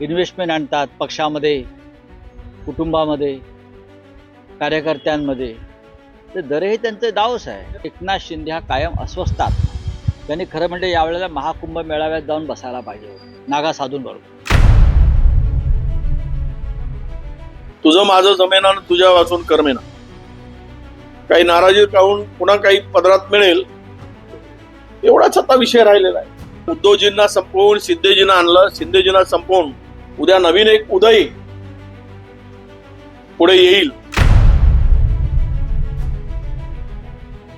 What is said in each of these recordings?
Investment आणतात पक्षामध्ये कुटुंबामध्ये कार्यकर्त्यांमध्ये. ते दरही त्यांचे दावच आहे. एकनाथ शिंदे हा कायम अस्वस्थात त्यांनी खरं म्हणजे यावेळेला महाकुंभ मेळाव्यात जाऊन बसायला पाहिजे नागा साधून बरोबर तुझं माझं जमेना तुझ्या वाचून करमेना. काही नाराजी राहून पुन्हा काही पदरात मिळेल एवढाच आता विषय राहिलेला आहे. उद्धवजींना संपवून सिद्धेजींना आणलं शिंदेजींना संपवून उद्या नवीन एक उदय पुढे येईल.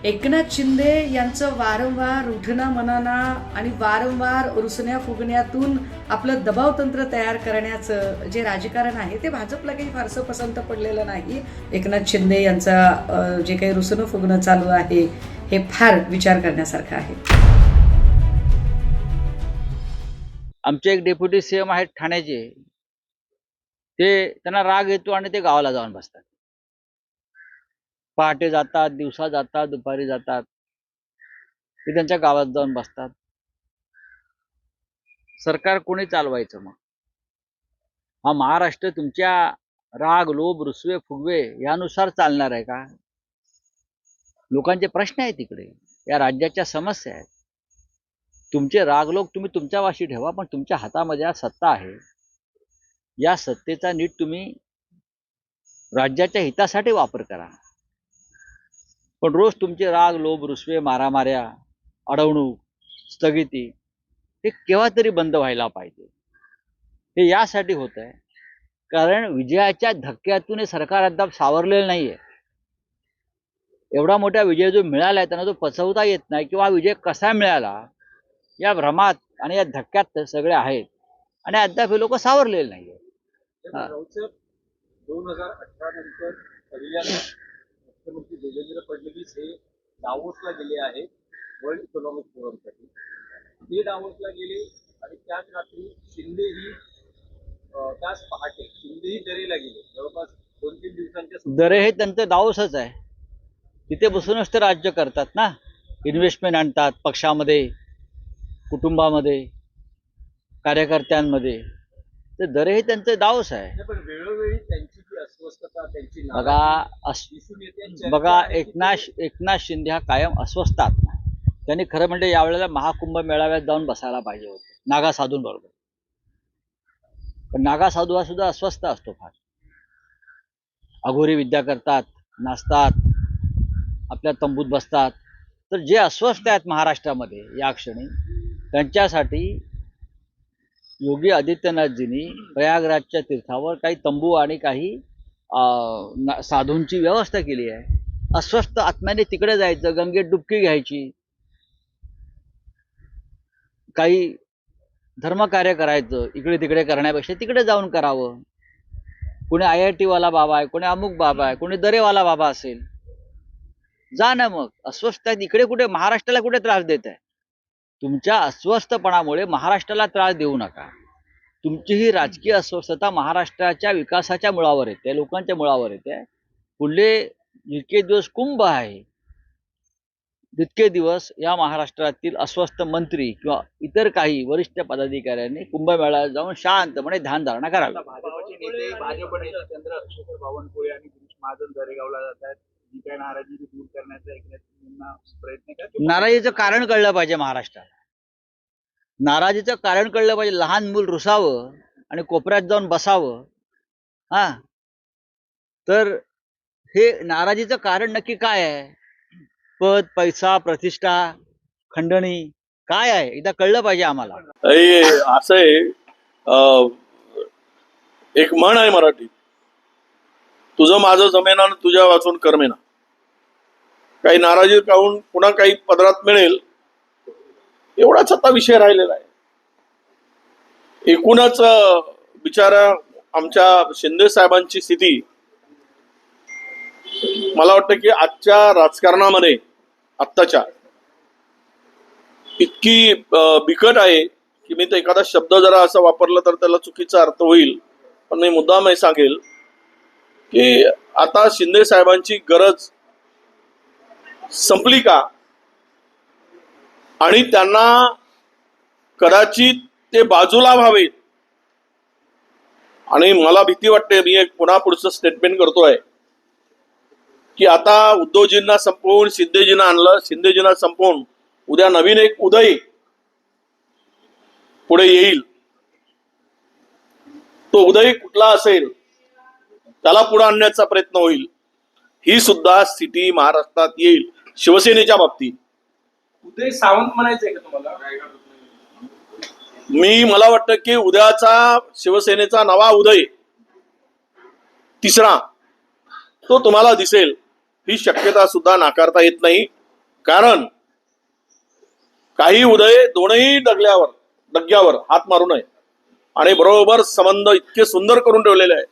एकनाथ शिंदे यांचं वारंवार उठणा मनाना आणि वारंवार रुसण्या फुगण्यातून आपलं दबाव तंत्र तयार करण्याचं जे राजकारण आहे ते भाजपला काही फारसं पसंत पडलेलं नाही. एकनाथ शिंदे यांचा जे काही रुसणं फुगणं चालू आहे हे फार विचार करण्यासारखं आहे. आमचे एक डेप्युटी सी एम आहेत ठाण्याचे. ते त्यांना राग येतो आणि ते गावाला जाऊन बसतात. पहाटे जातात दिवसा जातात दुपारी जातात. ते त्यांच्या गावात जाऊन बसतात. सरकार कोणी चालवायचं मग? हा महाराष्ट्र तुमच्या राग लोभ रुसवे फुगवे यानुसार चालणार आहे का? लोकांचे प्रश्न आहेत तिकडे. या राज्याच्या समस्या आहेत. तुमचे रागलोक तुम्ही तुमच्या वाशी ठेवा पण तुमच्या हातामध्ये आज सत्ता आहे. या सत्तेचा नीट तुम्ही राज्याच्या हितासाठी वापर करा. पण रोज तुमचे राग लोभ रुसवे मारामाऱ्या अडवणूक स्थगिती हे केव्हा तरी बंद व्हायला पाहिजे. हे यासाठी होत आहे कारण विजयाच्या धक्क्यातून हे सरकार अद्याप सावरलेलं नाहीये. एवढा मोठा विजय जो मिळाला आहे त्यांना तो पचवता येत नाही किंवा विजय कसा मिळाला या भ्रमात आणि या धक्क्यात सगळे आहेत. आणि अद्याप हे लोक सावरलेले नाहीये. हा. दोन हजार अठरा नंतर मुख्यमंत्री देवेंद्र फडणवीस हे डावोसला गेले आहेत वर्ल्ड इकॉनॉमिक फोरमसाठी. ते डावोसला गेले आणि त्याच रात्री शिंदे ही त्याच पहाटे शिंदेही दरेला गेले. जवळपास दोन तीन दिवसांच्या दरे हे त्यांचं डाऊसच आहे. तिथे बसूनच ते राज्य करतात ना. इन्व्हेस्टमेंट आणतात पक्षामध्ये कुटुंबामध्ये कार्यकर्त्यांमध्ये ते दरे हे त्यांचे डावच आहे. नाही, पण वेळोवेळी त्यांची जी अस्वस्थता त्यांची बघा अस बघा एकनाथ एकनाथ शिंदे हा कायम अस्वस्थात. त्यांनी खरं म्हणजे यावेळेला महाकुंभ मेळाव्यात जाऊन बसायला पाहिजे होतं. नागा साधून बरोबर. पण नागा साधू हा सुद्धा अस्वस्थ असतो फार. अघोरी विद्या करतात नाचतात आपल्या तंबूत बसतात. तर जे अस्वस्थ आहेत महाराष्ट्रामध्ये या क्षणी त्यांच्यासाठी योगी आदित्यनाथजींनी प्रयागराजच्या तीर्थावर काही तंबू आणि काही अं, साधूंची व्यवस्था केली आहे. अस्वस्थ आत्म्याने तिकडे जायचं गंगेत डुबकी घ्यायची. काही धर्मकार्य करायचं इकडे तिकडे करण्यापेक्षा तिकडे जाऊन करावं. कोणी आय आय टीवाला बाबा आहे कोणी अमुक बाबा आहे कोणी दरेवाला बाबा असेल. जा ना मग अस्वस्थ आहेत इकडे कुठे महाराष्ट्राला कुठे त्रास देत आहे? तुमच्या अस्वस्थपणामुळे महाराष्ट्राला त्रास देऊ नका. तुमची ही राजकीय अस्वस्थता महाराष्ट्राच्या विकासाच्या मुळावर येते लोकांच्या मुळावर येते. पुढले जितके दिवस कुंभ आहे तितके दिवस या महाराष्ट्रातील अस्वस्थ मंत्री किंवा इतर काही वरिष्ठ पदाधिकाऱ्यांनी कुंभमेळ्यात जाऊन शांतपणे ध्यान धारणा करावी भाजपचे नेते भाजप नेते चंद्रशेखर बावनकुळे आणि गिरीश महाजन दरेगावला जात आहेत. जी काय नाराजी ती दूर करण्याचा एकनाथ शिंदेंना प्रयत्न करा. नाराजीचं कारण कळलं पाहिजे महाराष्ट्राला. नाराजीचं कारण कळलं पाहिजे. लहान मूल रुसावं आणि कोपऱ्यात जाऊन बसावं. हा? तर हे नाराजीचं कारण नक्की काय आहे? पद पैसा प्रतिष्ठा खंडणी काय आहे? एकदा कळलं पाहिजे आम्हाला. असं आहे अं, एक म्हण आहे मराठी तुझं माझं जमेना आणि तुझ्या वाचून करमेना. काही नाराजी काहून पुन्हा काही पदरात मिळेल? एवढाच आता विषय राहिलेला आहे. एकूणच बिचारा आमच्या शिंदे साहेबांची स्थिती मला वाटतं की आजच्या राजकारणामध्ये आत्ताच्या इतकी बिकट आहे की मी तर एखादा शब्द जरा असा वापरला तर त्याला चुकीचा अर्थ होईल. पण मी मुद्दाम हे सांगेल की आता शिंदे साहेबांची गरज संपली का? आणि त्यांना कदाचित ते बाजूला व्हावेत. आणि मला भीती वाटते मी एक पुन्हा पुढचं स्टेटमेंट करतोय. की आता उद्धवजींना संपवून शिंदेजींना आणलं शिंदेजींना संपवून उद्या नवीन एक उदय पुढे येईल. तो उदय कुठला असेल? त्याला पुढे आणण्याचा प्रयत्न होईल. ही सुद्धा स्थिती महाराष्ट्रात येईल शिवसेनेच्या बाबतीत. उदय सावंत म्हणायचंय का तुम्हाला? मी मला वाटतं की उद्याचा शिवसेनेचा नवा उदय तिसरा तो तुम्हाला दिसेल. ही शक्यता सुद्धा नाकारता येत नाही. कारण काही उदय दोनही डगल्यावर डग्यावर हात मारू नये. आणि बरोबर संबंध इतके सुंदर करून ठेवलेले आहे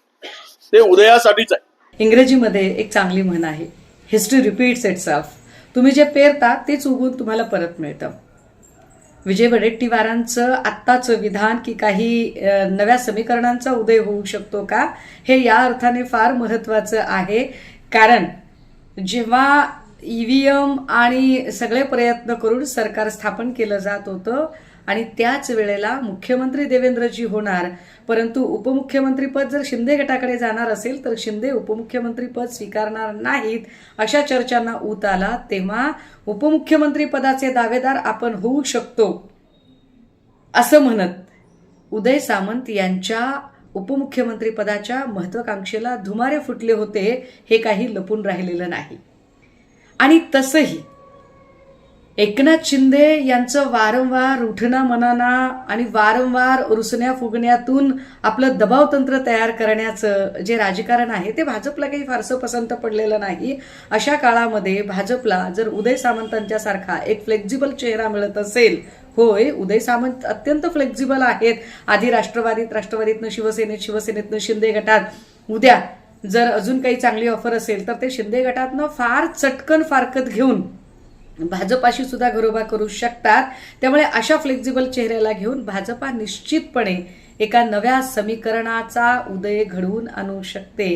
ते उदयासाठीच आहे. इंग्रजीमध्ये एक चांगली म्हण आहे हिस्ट्री रिपीट्स इट सेल्फ तुम्ही जे पेरता तेच उगून तुम्हाला परत मिळतं. विजय वडेट्टीवारांचं आत्ताचं विधान की काही नव्या समीकरणांचा उदय होऊ शकतो का हे या अर्थाने फार महत्वाचं आहे. कारण जेव्हा ईव्हीएम आणि सगळे प्रयत्न करून सरकार स्थापन केलं जात होतं आणि त्याच वेळेला मुख्यमंत्री देवेंद्रजी होणार. परंतु उपमुख्यमंत्रीपद जर शिंदे गटाकडे जाणार असेल तर शिंदे उपमुख्यमंत्रीपद स्वीकारणार नाहीत अशा चर्चांना ऊत आला तेव्हा उपमुख्यमंत्री पदाचे दावेदार आपण होऊ शकतो असं म्हणत उदय सामंत यांच्या उपमुख्यमंत्रीपदाच्या महत्वाकांक्षेला धुमारे फुटले होते हे काही लपून राहिलेलं नाही. आणि तसंही एकनाथ शिंदे यांचं वारंवार उठणा मनाना आणि वारंवार रुसण्या फुगण्यातून आपलं दबाव तंत्र तयार करण्याचं जे राजकारण आहे ते भाजपला काही फारसं पसंत पडलेलं नाही. अशा काळामध्ये भाजपला जर उदय सामंतांच्या सारखा एक फ्लेक्झिबल चेहरा मिळत असेल होय उदय सामंत अत्यंत फ्लेक्झिबल आहेत. आधी राष्ट्रवादीत राष्ट्रवादीतनं शिवसेनेत शिवसेनेतनं शिंदे गटात. उद्या जर अजून काही चांगली ऑफर असेल तर ते शिंदे गटातनं फार चटकन फारकत घेऊन भाजपाशी सुद्धा घरोबा करू शकतात. त्यामुळे अशा फ्लेक्झिबल चेहऱ्याला घेऊन भाजपा निश्चितपणे एका नव्या समीकरणाचा उदय घडवून आणू शकते.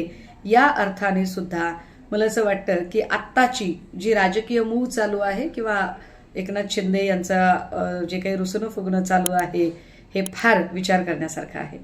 या अर्थाने सुद्धा मला असं वाटतं की आत्ताची जी राजकीय मूव चालू आहे किंवा एकनाथ शिंदे यांचा जे काही रुसणं फुगणं चालू आहे हे फार विचार करण्यासारखं आहे.